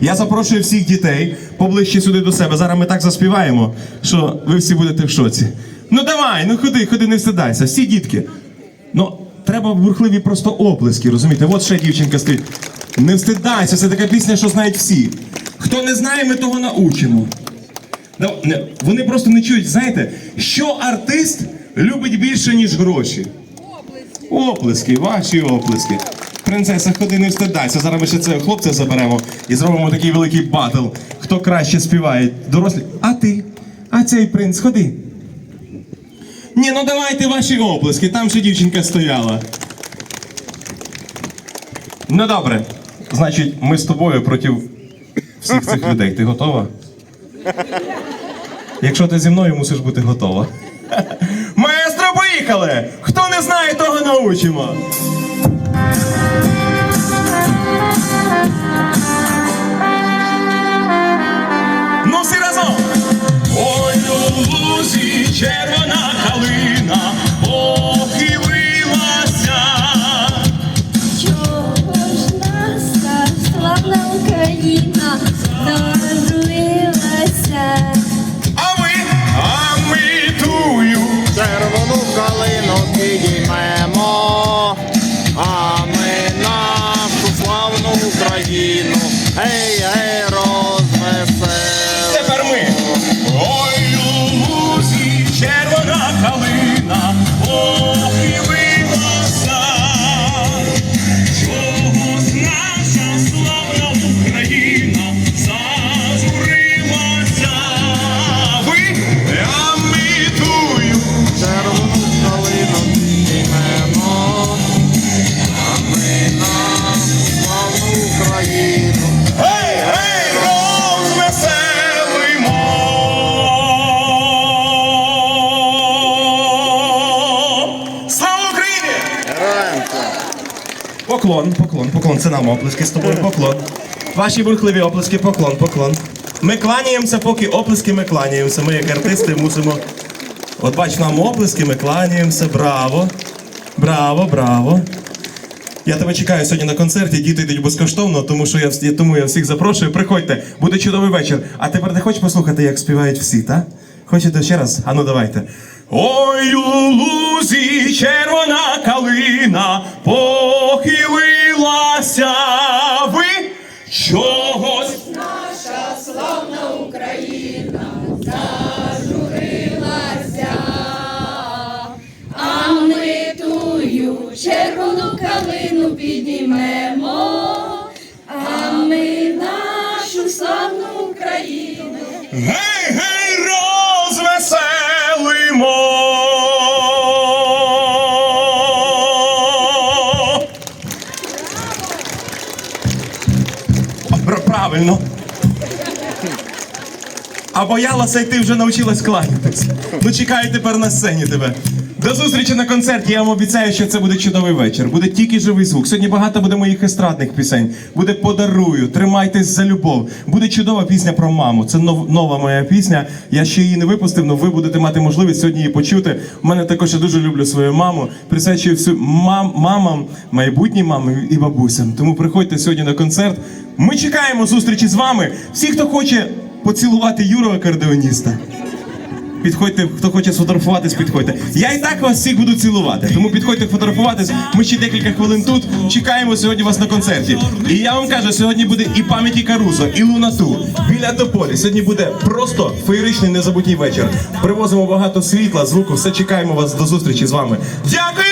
Я запрошую всіх дітей поближче сюди до себе. Зараз ми так заспіваємо, що ви всі будете в шоці. Ну давай, ну ходи, ходи, не встидайся. Всі дітки. Ну, треба бурхливі просто оплески, розумієте? От ще дівчинка стоїть. Не встидайся, це така пісня, що знають всі. Хто не знає, ми того научимо. Вони просто не чують, знаєте, що артист любить більше, ніж гроші. Оплески, ваші оплески. Принцеса, ходи, не встидайся. Зараз ми ще цього хлопця заберемо і зробимо такий великий батл. Хто краще співає? Дорослі. А ти? А цей принц, ходи. Ні, ну давайте ваші оплески, там ще дівчинка стояла. Ну добре. Значить, ми з тобою проти всіх цих людей. Ти готова? Якщо ти зі мною мусиш бути готова. Маестро, поїхали! Хто не знає, того научимо. Ну, всі разом! Ой, у лузі червона калина Поклон, поклон, поклон. Це нам оплески з тобою, поклон. Ваші бурхливі оплески, поклон, поклон. Ми кланяємося, поки оплески ми кланяємося. Ми як артисти мусимо. От бач, нам оплески, ми кланяємося. Браво! Браво, браво! Я тебе чекаю сьогодні на концерті. Діти йдуть безкоштовно, тому що я тому я всіх запрошую. Приходьте, буде чудовий вечір. А тепер ти хочеш послухати, як співають всі, так? Хочете ще раз? Ану, давайте. Ой, у лузі червона калина похилилася. Ви чогось А ми тую червону калину піднімемо, а ми нашу славну Україну. Правильно. А боялася, і ти вже навчилась кланятись. Ну чекаю тепер на сцені тебе. До зустрічі на концерті. Я вам обіцяю, що це буде чудовий вечір. Буде тільки живий звук. Сьогодні багато буде моїх естрадних пісень. Буде подарую, тримайтесь за любов. Буде чудова пісня про маму. Це нов- нова моя пісня. Я ще її не випустив, але ви будете мати можливість сьогодні її почути. У мене також я дуже люблю свою маму. Присвячую всю мам, мамам, майбутнім мамам і бабусям. Тому приходьте сьогодні на концерт. Ми чекаємо зустрічі з вами. Всі, хто хоче поцілувати Юру акордеоніста. Підходьте, хто хоче сфотографуватись, підходьте. Я і так вас всіх буду цілувати. Тому підходьте фотографуватись. Ми ще декілька хвилин тут. Чекаємо сьогодні вас на концерті. І я вам кажу, сьогодні буде і пам'яті Карузо, і Лунату, біля Тополі. Сьогодні буде просто феєричний незабутній вечір. Привозимо багато світла, звуку. Все чекаємо вас до зустрічі з вами. Дякую!